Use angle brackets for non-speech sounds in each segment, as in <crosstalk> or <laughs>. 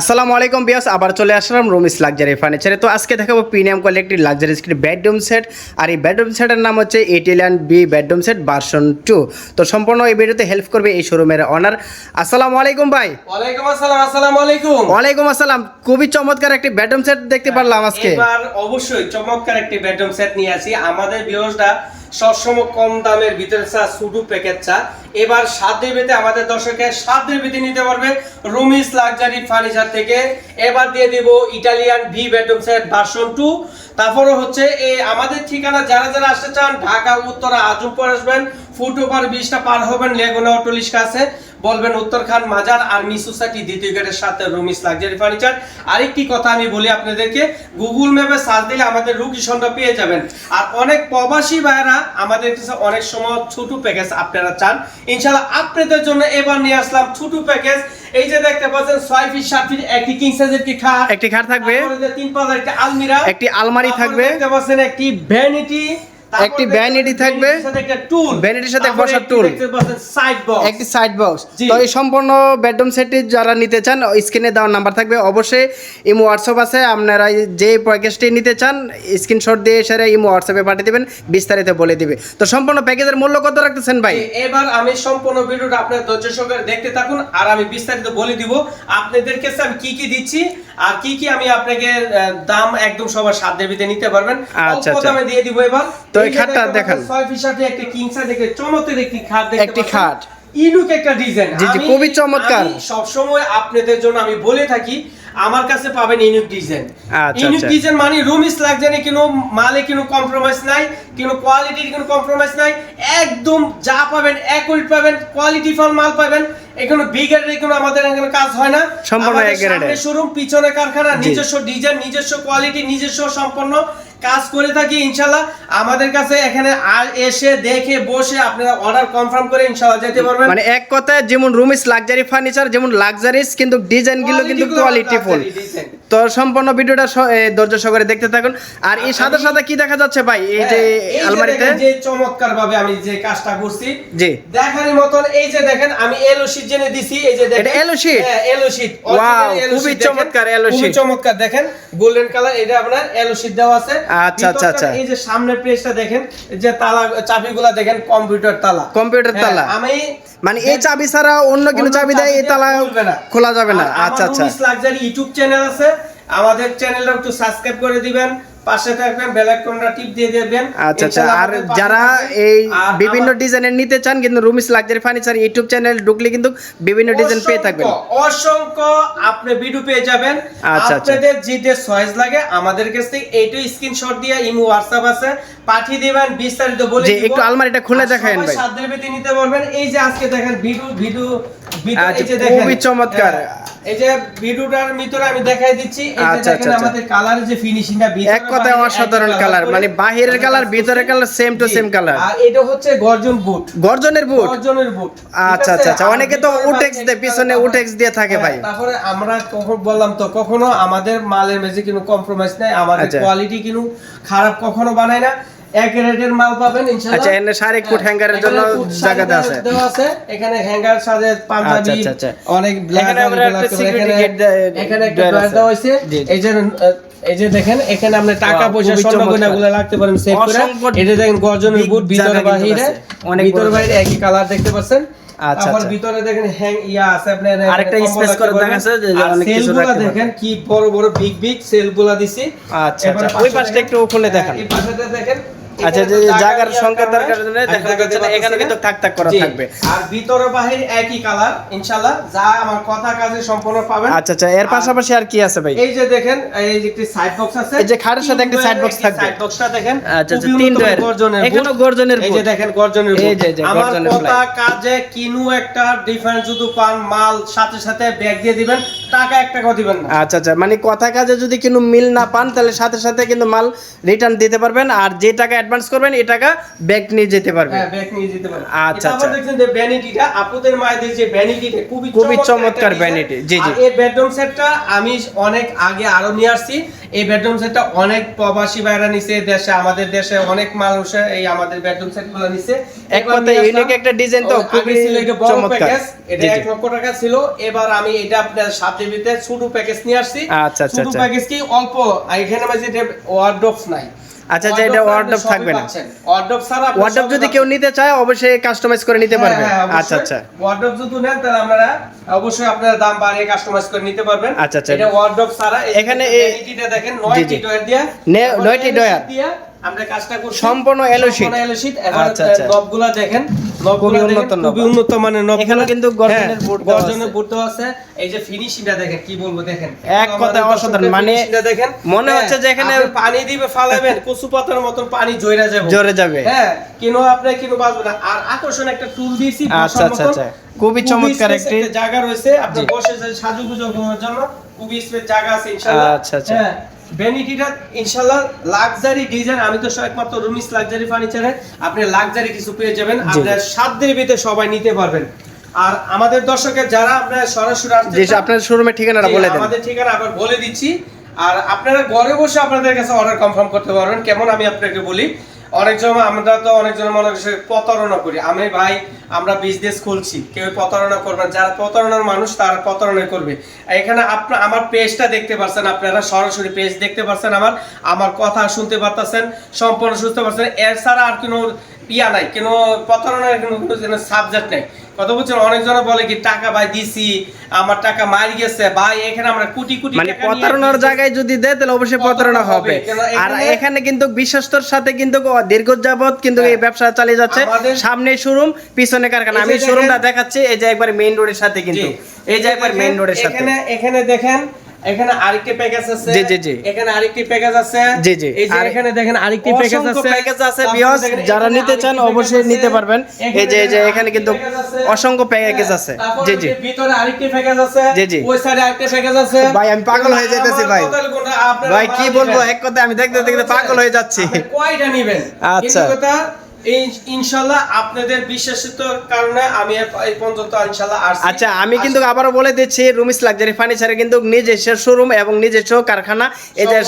আসসালামু আলাইকুম বিয়াস আবার চলে আসলাম রুমিস লাক্সারি ফার্নিচারে। তো আজকে দেখাবো প্রিমিয়াম কোয়ালিটির লাক্সারি স্ক্রিন বেডরুম সেট আর এই বেডরুম সেটের নাম হচ্ছে Italian B bedroom set version two তো সম্পূর্ণ এই ভিডিওতে হেল্প করবে এই শোরুমের অনার আসসালামু আলাইকুম ভাই। ওয়ালাইকুম আসসালাম আসসালামু আলাইকুম। ওয়ালাইকুম আসসালাম। খুবই চমৎকার একটি বেডরুম সেট দেখতে পারলাম আজকে। এবার অবশ্যই চমৎকার একটি বেডরুম সেট নিয়ে আসি। আমাদের ভিউয়ার্সরা সবসময় কম দামের ভিতরে চা শুধু প্যাকেট চা। এবার সাত দেবেতে আমাদের দর্শকে সাত দেবেতে নিতে পারবে রুমিস লাক্সারি ফার্নিচার থেকে। এবার দিয়ে দিব Italian V bedroom set version two তারপরে হচ্ছে এই আমাদের ঠিকানা যারা যারা আসতে চান, ঢাকা, উত্তরা, আজমপুর আসবেন। ফুট ওভার বিশটা পার হবেন লেগুনা অটোলিশ কাছে। বলবেন উত্তরখান মাজার আর্মি সোসাইটি দ্বিতীয় গেটের সাথে রুমিস লাক্সারি ফার্নিচার। আরেকটি কথা আমি বলি আপনাদেরকে গুগল ম্যাপে সার্চ দিলে আমাদের লোকেশনটা পেয়ে যাবেন। আর অনেক প্রবাসী ভাইরা আমাদের কাছে অনেক সময় ছোট প্যাকেজ আপনারা চান। ইনশাআল্লাহ আপনাদের জন্য এবার নিয়ে আসলাম ছোট প্যাকেজ এই যে দেখতে পাচ্ছেন ছয় ফিট সাত ফিট একটি কিং সাইজের একটি খাট। একটি খাট থাকবে। তিন পাল্লার একটি আলমিরা। একটি আলমারি থাকবে। দেখতে পাচ্ছেন একটি ভ্যানিটি একটি vanity থাকবে। টুল Vanity-র সাথে বসার বক্স একটি সাইড বক্স তো এই সম্পূর্ণ বেডরুম সেটটি যারা নিতে চান স্ক্রিনে দেওয়ার নাম্বার থাকবে। অবশ্যই ইমো হোয়াটসঅ্যাপ আছে আপনারা যে প্যাকেজটি নিতে চান স্ক্রিনশট দিয়ে সেটা ইমো হোয়াটসঅ্যাপে পাঠিয়ে দেবেন বিস্তারিত বলে দিবে। তো সম্পূর্ণ প্যাকেজের মূল্য কত রাখতেছেন ভাই? এবার আমি সম্পূর্ণ ভিডিওটা আপনার ধৈর্য সহকারে দেখতে থাকুন আর আমি বিস্তারিত বলে দিব। আপনাদের কাছে আমি কি কি দিচ্ছি আর কি কি আমি আপনাকে দাম একদম সবার সাত দেবিতে নিতে পারবেন আচ্ছা, আচ্ছা। দামে দিয়ে দিব এবার তো এই খাটটা দেখান। পাচ্ছেন, ছয় ফিট সাথে একটা কিং সাইজ একটা চমৎকার একটি খাট দেখতে একটি খাট। ইনুক একটা ডিজাইন জি, জি, খুবই চমৎকার। সব সময় আপনাদের জন্য আমি বলে থাকি আমার কাছে পাবেন ইনুক ডিজাইন আচ্ছা, ইনুক আচ্ছা। ডিজাইন মানে রুমিস লাগজানে কোনো মালে কোনো কম্প্রোমাইজ নাই কোনো কোয়ালিটির কোনো কম্প্রোমাইজ নাই একদম যা পাবেন একই পাবেন কোয়ালিটি ফল মাল পাবেন। এখানে বিগের কোনো আমাদের এখানে কাজ হয় না। সম্পূর্ণ। সামনে শোরুম পিছনে কারখানা নিজস্ব ডিজাইন নিজস্ব কোয়ালিটি নিজস্ব সম্পন্ন কাজ করে থাকি ইনশাল্লাহ আমাদের কাছে এখানে আর এসে দেখে বসে আপনারা অর্ডার কনফার্ম করে ইনশাল্লাহ যেতে পারবেন। মানে এক কথায় যেমন রুমিস লাক্সারি ফার্নিচার যেমন লাক্সারিস কিন্তু কিন্তু গুলো কোয়ালিটিফুল luxury design। তো সম্পূর্ণ ভিডিওটা ধৈর্য সহকারে দেখতে থাকুন। আর এই সাদা সাদা কি দেখা যাচ্ছে ভাই? এই যে হ্যাঁ, আলমারিতে? যে চমৎকার ভাবে আমি যে কাজটা করছি। জি। দেখার মতন এই যে দেখেন আমি এলো শীট জেনে দিছি এই যে দেখেন। এটা sheet? হ্যাঁ এলো শীট Wow, খুবই চমৎকার yellow খুবই চমৎকার দেখেন। গোল্ডেন কালার এটা আপনার এলো শীট দেওয়া আছে। আচ্ছা, আচ্ছা, আচ্ছা। এই যে সামনের পেজটা দেখেন যে তালা চাবিগুলা দেখেন কম্পিউটার তালা। কম্পিউটার হ্যাঁ, তালা। আমি মানে এই চাবি ছাড়া অন্য কোনো চাবি দেয় এই তালা খোলা যাবে না। আচ্ছা আচ্ছা। লাক্সারি ইউটিউব চ্যানেল আছে। আমাদের চ্যানেলটা একটু সাবস্ক্রাইব করে দিবেন পাশে থাকবেন বেল আইকনটা টিপ দিয়ে দিবেন আচ্ছা আচ্ছা আর যারা এই বিভিন্ন ডিজাইনের নিতে চান কিন্তু Roomies luxury furniture YouTube channel ঢুকলে কিন্তু বিভিন্ন ডিজাইন পেয়ে থাকবেন অসংখ্য, আপনি ভিডিও পেয়ে যাবেন আচ্ছা, আচ্ছা। আপনাদের যেটা চয়েস লাগে আমাদের কাছ থেকে এইটা স্ক্রিনশট দিয়ে ইমো হোয়াটসঅ্যাপ আছে পাঠিয়ে দিবেন বিস্তারিত বলে দিব। একটু আলমারিটা খুলে দেখায়েন ভাই। সাধ্যের ভিতরে নিতে পারবেন এই যে আজকে দেখেন ভিডিও ভিডিও ভিডিও এই যে দেখেন খুবই চমৎকার। এই যে ভিডিওটার ভিতরে আমি দেখাই দিচ্ছি এই যে আচ্ছা, দেখেন আচ্ছা, আচ্ছা। আমাদের কালারের যে ফিনিশিংটা এক কথায় অসাধারণ কালার মানে বাহিরের কালার ভিতরের colour same to same colour আর এটা হচ্ছে গর্জন বুট গর্জনের বুট গর্জনের বুট আচ্ছা আচ্ছা আচ্ছা। অনেকে তো উটেক্স দেয় পিছনে উটেক্স দিয়ে থাকে ভাই। হ্যাঁ, তারপরে আমরা কখন বললাম তো কখনো আমাদের মালের মেঝে কোনো কম্প্রোমাইজ নাই আমাদের। কোয়ালিটি কিন্তু খারাপ কখনো বানায় না। এক রেটের মাল পাবেন ইনশাআল্লাহ আচ্ছা, এখানে কুট হ্যাঁ, হ্যাঙ্গারের জন্য জায়গা দেওয়া আছে। দেওয়া আছে এখানে হ্যাঙ্গার সাথে পাঞ্জাবি আচ্ছা, আচ্ছা, আচ্ছা। অনেক এখানে আমরা একটা gate দেয়া- এখানে একটা আছে। দেওয়া হয়েছে। এই যে এই যে দেখেন এখানে আপনি টাকা পয়সা স্বর্ণ গয়নাগুলো রাখতে পারেন সেভ করে এটা দেখেন গর্জনের বুট ভিতরে বাহিরে অনেক ভিতরে বাইরে একই কালার দেখতে পাচ্ছেন আচ্ছা, আচ্ছা। ভিতরে দেখেন হ্যাং ইয়া আছে আপনার আরেকটা space করে পারবেন। দেখাচ্ছে যে অনেক কিছু দেখেন কি বড় বড় বিগ বিগ সেলগুলা দিছি আচ্ছা, আচ্ছা। ওই পাশটা একটু খুলে হ্যাঁ, দেখান। এই পাশেটা দেখেন আচ্ছা যে এখানে তো জায়গার সংখ্যা দরকার জন্য দেখা যাচ্ছে না এখানে কিন্তু থাক থাক করা থাকবে আর ভিতরে বাহির একই কালার ইনশাআল্লাহ যা আমার কথা কাজে সম্পূর্ণ পাবেন আচ্ছা আচ্ছা এর পাশাপাশি আর কি আছে ভাই এই যে দেখেন এই যে একটি সাইড বক্স আছে এই যে খাটের সাথে একটা side box থাকবে। সাইড বক্সটা দেখেন আচ্ছা, আচ্ছা, তিন ডয়ের। গর্জনের boot। গর্জনের এই যে দেখেন গর্জনের এই। যে, যে, গর্জনের কথা কাজে কিনু একটা ডিফারেন্স যদি পান মাল সাথে সাথে ব্যাগ দিয়ে দিবেন টাকা এক টাকাও দিবেন না আচ্ছা আচ্ছা মানে কথা কাজে যদি কিন্তু মিল না পান তাহলে সাথে সাথে কিন্তু মাল রিটার্ন দিতে পারবেন আর যে টাকা অ্যাডভান্স করবেন এই টাকা ব্যাগ নিয়ে যেতে পারবে। হ্যাঁ ব্যাগ নিয়ে যেতে পারেন আচ্ছা, আচ্ছা। দেখছেন যে ভ্যানিটিটা আপুদের মায়েদের যে ভ্যানিটিটা খুবই খুবই চমৎকার vanity, জি, জি। আর এই বেডরুম সেটটা আমি অনেক আগে আরও নিয়ে আসছি। এই বেডরুম সেটটা অনেক প্রবাসী ভাইরা নিছে দেশে আমাদের দেশে অনেক মানুষ এই আমাদের বেডরুম সেটগুলো নিছে। এক কথায় নিয়ে একটা ডিজাইন তো, খুবই ছিল এটা বড় প্যাকেজ এটা জি, জি। এক লক্ষ টাকা ছিল। এবার আমি এটা আপনার সাথে ভিতরে ছোট প্যাকেজ নিয়ে আসছি। আচ্ছা, আচ্ছা, ছোট আচ্ছা। প্যাকেজ কি অল্প এখানে মাঝে ওয়ার্ডরোবস নাই। আচ্ছা, আচ্ছা, এটা ওয়ার্ডরোব থাকবে না। ওয়ার্ডরোব ছাড়া ওয়ার্ডরোব যদি কেউ নিতে চায় অবশ্যই কাস্টমাইজ করে নিতে পারবে হ্যাঁ, হ্যাঁ, আচ্ছা। আচ্ছা ওয়ার্ডরোব যদি নেন তাহলে আপনারা অবশ্যই আপনারা দাম বাড়িয়ে কাস্টমাইজ করে নিতে পারবেন আচ্ছা, আচ্ছা। এটা ওয়ার্ডরোব ছাড়া এখানে যে এই- দেখেন জি, 9টি ডয়ার দিয়া নে- তারপরে নয়টি ডয়ার। দিয়া আমরা কাজটা করছি সম্পূর্ণ sheet। এবার আচ্ছা, আচ্ছা। নবগুলা দেখেন। নবগুলা খুবই দেখেন, উন্নত খুবই উন্নত মানের নব এখানেও কিন্তু গর্জনের board দেওয়া গর্জনের বোর্ড দেওয়া আছে। এই যে ফিনিশিংটা দেখেন কি বলব দেখেন। এক আমাদের অসাধারণ, মানে দেখেন। মনে হ্যাঁ, হচ্ছে যে এখানে- পানি দিবে ফালাবেন কচু পাতার মতন পানি জইরা যাবে। জোরে যাবে। হ্যাঁ কিনো আপনি কিনো বাঁচবে না। আর আকর্ষণ একটা টুল দিয়েছি আচ্ছা, আচ্ছা, আচ্ছা। খুবই চমৎকার একটি- জায়গা রয়েছে। আপনি বসে সাজুগুজু করার জন্য খুবই স্পেস জায়গা আছে ইনশাআল্লাহ। আচ্ছা, আচ্ছা। ভ্যানিটিটা ইনশাআল্লাহ লাক্সারি ডিজাইন আমি তো একমাত্র রুমিস লাক্সারি ফার্নিচারে আপনি লাক্সারি কিছু পেয়ে যাবেন আপনার ভিতরে সবাই নিতে পারবেন। আর আমাদের দর্শকের যারা আপনারা সরাসরি আসতে আপনার শোরুমের ঠিকানাটা বলে দেন। আমাদের ঠিকানা আবার বলে দিচ্ছি। আর আপনারা ঘরে বসে আপনাদের কাছে অর্ডার কনফার্ম করতে পারবেন। কেমন আমি আপনাকে বলি অনেক সময় আমরা তো অনেকজন মনে করছে প্রতারণা করি। আমি ভাই আমরা বিজনেস খুলছি, কেউ প্রতারণা করবেন যারা প্রতারণার মানুষ, তারা প্রতারণা করবে। এখানে আপনার আমার পেজটা দেখতে পাচ্ছেন আপনারা, সরাসরি পেজ দেখতে পাচ্ছেন আমার আমার কথা শুনতে পারতেছেন, সম্পূর্ণ শুনতে পারছেন। এর ছাড়া আর কোনো ইয়া নাই, কোনো প্রতারণার কোনো সাবজেক্ট নাই। কথা বলছেন অনেকজন বলে কি টাকা ভাই দিছি আমার টাকা মারি গেছে ভাই এখানে আমরা কোটি কোটি মানে প্রতারণার জায়গায় যদি দেয় তাহলে অবশ্যই প্রতারণা হবে। আর এখানে- কিন্তু বিশ্বস্তর সাথে কিন্তু দীর্ঘ যাবত কিন্তু এই হ্যাঁ। ব্যবসা চালিয়ে যাচ্ছে। সামনে শোরুম পিছনে কারখানা। আমি শোরুমটা দেখাচ্ছি এই যে একবার মেইন রোডের সাথে কিন্তু। এই যে একবার মেইন রোডের সাথে। এখানে এখানে দেখেন এখানে আরেকটি প্যাকেজ আছে জি, জি, জি। এখানে আরেকটি প্যাকেজ আছে জি, জি। এই যে এখানে দেখেন আরেকটি প্যাকেজ অসংখ্য আছে প্যাকেজ আছে দেখেন যারা নিতে চান অবশ্যই নিতে পারবেন এই যে এই যে এখানে কিন্তু। অসংখ্য প্যাকেজ আছে জি জি ভিতরে আরেকটি প্যাকেজ আছে জি, জি। ওই সাইডে আরেকটি প্যাকেজ আছে ভাই, আমি পাগল হয়ে যাইতেছি, ভাই। ভাই কি বলব। এক কথা আমি দেখতে দেখতে পাগল হয়ে যাচ্ছি কয়টা নেবেন আচ্ছা। কথা এই ইনশাআল্লাহ আপনাদের বিশ্বাসিত কারণে আমি এই পর্যন্ত ইনশাল্লাহ আসছি। আচ্ছা আমি কিন্তু আবারও বলে দিচ্ছি রুমিস লাক্সারি ফার্নিচারে কিন্তু নিজস্ব শোরুম এবং নিজস্ব কারখানা। এই যে।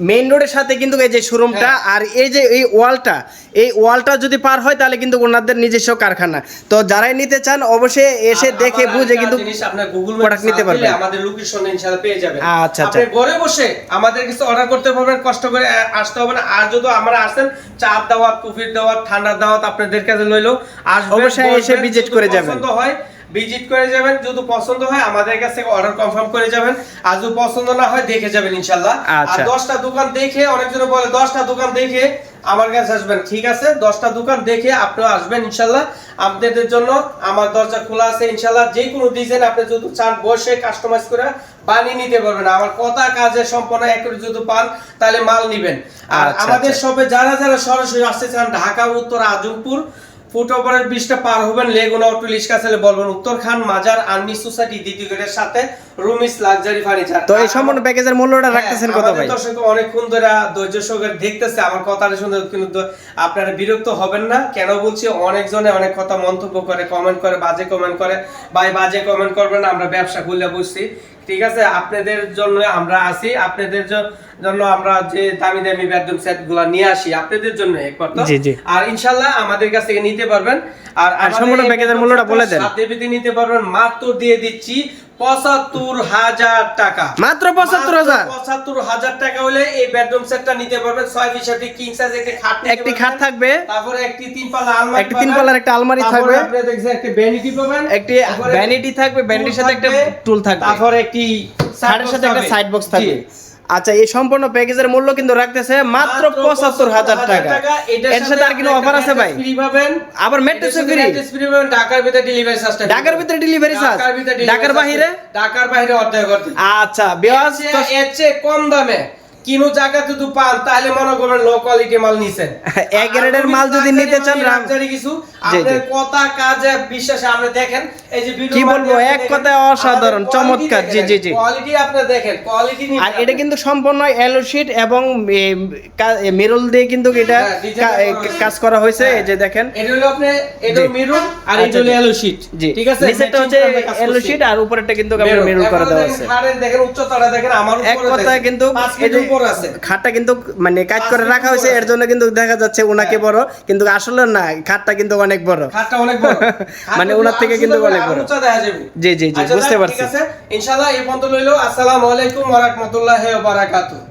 মেইন রোডের সাথে কিন্তু এই যে শোরুমটা হ্যাঁ। আর এই যে এই ওয়ালটা এই ওয়ালটা যদি পার হয় তাহলে কিন্তু ওনাদের নিজস্ব কারখানা তো যারাই নিতে চান অবশ্যই এসে দেখে বুঝে কিন্তু জিনিস আপনার গুগল product নিতে পারবেন। আমাদের লোকেশন ইনশাআল্লাহ পেয়ে যাবেন আচ্ছা, আচ্ছা। আপনি ঘরে বসে আমাদের কাছে অর্ডার করতে পারবেন কষ্ট করে আসতে হবে না আর যদি আমরা আসেন চার দাওয়াত কফির দাওয়াত ঠান্ডার দাওয়াত আপনাদের কাছে লইলো আসবেন অবশ্যই এসে ভিজিট করে যাবেন। পছন্দ হয় ভিজিট করে যাবেন যদি পছন্দ হয় আমাদের কাছে অর্ডার কনফার্ম করে যাবেন। আর যদি পছন্দ না হয় দেখে যাবেন ইনশাল্লাহ আর আচ্ছা। দশটা দোকান দেখে অনেকজন বলে দশটা দোকান দেখে আমার কাছে আসবেন ঠিক আছে? দশটা দোকান দেখে আপনিও আসবেন ইনশাল্লাহ আপনাদের জন্য আমার দরজা খোলা আছে ইনশাল্লাহ যে কোনো ডিজাইন আপনি যদি চান বসে কাস্টমাইজ করে বানিয়ে নিতে পারবেন। আমার কথা কাজে সম্পন্ন একরে যদি পান তাহলে মাল নিবেন। আর আচ্ছা, আমাদের আচ্ছা। সবে যারা যারা সরাসরি আসতে চান ঢাকা উত্তর আজমপুর ফুট ওভারের ব্রিজটা পার হবেন লেগুনা টু ছেলে বলবেন উত্তর খান, মাজার, আর্মি সোসাইটি, দ্বিতীয় গেটের সাথে রুমিস লাক্সারি ফার্নিচার তো এই সম্পূর্ণ প্যাকেজের মূল্যটা রাখতেছেন কত ভাই? দর্শক অনেকক্ষণ ধরে ধৈর্য সহকারে দেখতেছে আমার কথাটা শুনে কিন্তু আপনারা বিরক্ত হবেন না। কেন বলছি অনেকজনে অনেক কথা মন্তব্য করে কমেন্ট করে বাজে কমেন্ট করে। ভাই বাজে কমেন্ট করবেন আমরা ব্যবসা খুলে বুঝছি ঠিক আছে? আপনাদের জন্য আমরা আসি আপনাদের জন্য আমরা যে দামি দামি বেডরুম সেটগুলা নিয়ে আসি আপনাদের জন্য একবার তো। আর ইনশাল্লাহ আমাদের কাছ থেকে নিতে পারবেন। আর সম্পূর্ণ প্যাকেজের মূল্যটা বলে দেন। পেতে নিতে পারবেন। মাত্র দিয়ে দিচ্ছি পঁচাত্তর হাজার টাকা। মাত্র পঁচাত্তর হাজার? পঁচাত্তর হাজার টাকা হলে এই বেডরুম সেটটা নিতে পারবেন। ছয় বিষয়টি কিং সাইজ একটি খাট একটি খাট থাকবে। তারপরে একটি তিন পাল্লা আলমারি একটি তিন পাল্লার একটা আলমারি থাকবে। আপনি দেখছেন একটি ভ্যানিটি পাবেন। একটি ভ্যানিটি থাকবে। ভ্যানিটির সাথে একটা টুল থাকবে। তারপরে একটি সাইডের সাথে একটা সাইড বক্স থাকবে। আচ্ছা এই সম্পূর্ণ প্যাকেজের মূল্য কিন্তু রাখতেছে মাত্র পঁচাত্তর হাজার টাকা। এর সাথে আর কোনো অফার আছে ভাই? আবার মেট্রো ফ্রি ফ্রি পাবেন ঢাকার ভিতরে ডেলিভারি চার্জ ঢাকার ভিতরে ডেলিভারি চার্জ ঢাকার ভিতরে delivery ঢাকার বাইরে অর্ধেক করতে আচ্ছা বিয়াস এর চেয়ে কম দামে। কিনো জায়গাতে তো পান তাহলে মনে করবেন লো কোয়ালিটি মাল নিছেন। <laughs> এক গ্রেডের মাল যদি নিতে চান, কিছু আপনার কথা কাজে বিশ্বাসে আপনি দেখেন এই যে ভিডিও কি বলব, এক কথায় অসাধারণ, চমৎকার, জি, জি, জি। কোয়ালিটি আপনি দেখেন কোয়ালিটি আর এটা কিন্তু সম্পূর্ণ এলো শিট এবং মেরুল দিয়ে কিন্তু এটা হ্যাঁ, করা হয়েছে। কাজ করা হয়েছে এই যে দেখেন। এটা হলো আপনি এটা। আর আচ্ছা, এটা হলো। ইয়েলো শীট জি। ঠিক আছে? নিচেরটা হচ্ছে এলো শিট আর উপরেরটা কিন্তু মেরুল করা দেওয়া আছে দেখেন উচ্চতাটা দেখেন আমার এক কথায় কিন্তু আছে। খাটটা কিন্তু মানে কাজ করে রাখা হয়েছে এর জন্য কিন্তু দেখা যাচ্ছে ওনাকে বড় কিন্তু আসলে না খাটটা কিন্তু অনেক বড়। খাটটা অনেক বড়। <laughs> মানে উনার ওনার থেকে কিন্তু অনেক বড়। জি, জি, জি, আচ্ছা, বুঝতে পারছি। ঠিক আছে। ইনশাআল্লাহ এই পর্যন্ত লইলো আসসালামু আলাইকুম ওয়া রাহমাতুল্লাহি ওয়া বারাকাতুহু।